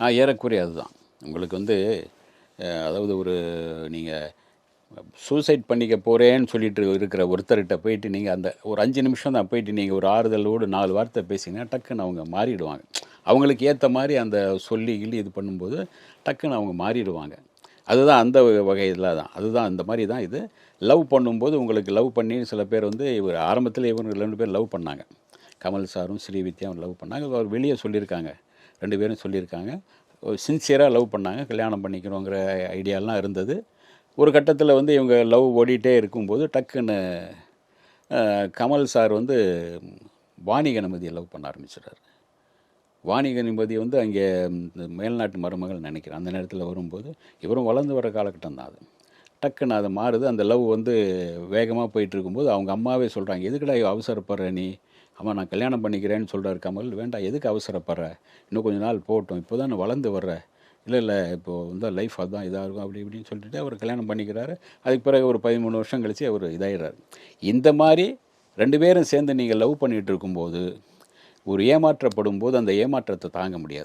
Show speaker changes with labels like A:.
A: ஆ ஏறக்குறைய அதுதான். உங்களுக்கு வந்து அதாவது ஒரு நீங்கள் சூசைட் பண்ணிக்க போகிறேன்னு சொல்லிட்டு இருக்கிற ஒருத்தர்கிட்ட போயிட்டு நீங்கள் அந்த ஒரு அஞ்சு நிமிஷம் தான் போயிட்டு நீங்கள் ஒரு ஆறுதலோடு நாலு வார்த்தை பேசிங்கன்னா டக்குன்னு அவங்க மாறிடுவாங்க. அவங்களுக்கு ஏற்ற மாதிரி அந்த சொல்லி கிள்ளி இது பண்ணும்போது டக்குன்னு அவங்க மாறிடுவாங்க. அதுதான் அந்த வகையில் தான். அதுதான் அந்த மாதிரி தான் இது. லவ் பண்ணும்போது உங்களுக்கு லவ் பண்ணி சில பேர் வந்து இவர் ஆரம்பத்தில் இவங்க ரெண்டு பேர் லவ் பண்ணாங்க. கமல் சாரும் ஸ்ரீவித்யாவும் லவ் பண்ணாங்க. அவர் வெளியே சொல்லியிருக்காங்க. ரெண்டு பேரும் சொல்லியிருக்காங்க. சின்சியராக லவ் பண்ணாங்க. கல்யாணம் பண்ணிக்கணுங்கிற ஐடியாலாம் இருந்தது. ஒரு கட்டத்தில் வந்து இவங்க லவ் ஓடிட்டே இருக்கும்போது டக்குன்னு கமல் சார் வந்து வாணிக கணபதியை லவ் பண்ண ஆரம்பிச்சிடுறாரு. வாணிக கணபதி வந்து அங்கே இந்த மேல்நாட்டு மருமகள் நினைக்கிறேன். அந்த நேரத்தில் வரும்போது இவரும் வளர்ந்து வர காலகட்டம் தான் அது. டக்குன்னு அது மாறுது. அந்த லவ் வந்து வேகமாக போயிட்டு இருக்கும்போது அவங்க அம்மாவே சொல்கிறாங்க எதுக்கடா அவசரப்படுற நீ? அவன் நான் கல்யாணம் பண்ணிக்கிறேன்னு சொல்கிறாரு கமல். வேண்டாம் எதுக்கு அவசரப்படுற? இன்னும் கொஞ்ச நாள் போகட்டும் இப்போ தான் வளர்ந்து வர்ற. இல்லை இல்லை இப்போது வந்து லைஃப் அதுதான் இதாக இருக்கும் அப்படி இப்படின்னு சொல்லிட்டு அவர் கல்யாணம் பண்ணிக்கிறாரு. அதுக்கு பிறகு ஒரு பதிமூணு வருஷம் கழித்து அவர் இதாயிடுறாரு இந்த மாதிரி ரெண்டு பேரும் சேர்ந்து நீங்கள் லவ் பண்ணிகிட்டு இருக்கும்போது ஒரு ஏமாற்றப்படும் போது அந்த ஏமாற்றத்தை தாங்க முடியாது.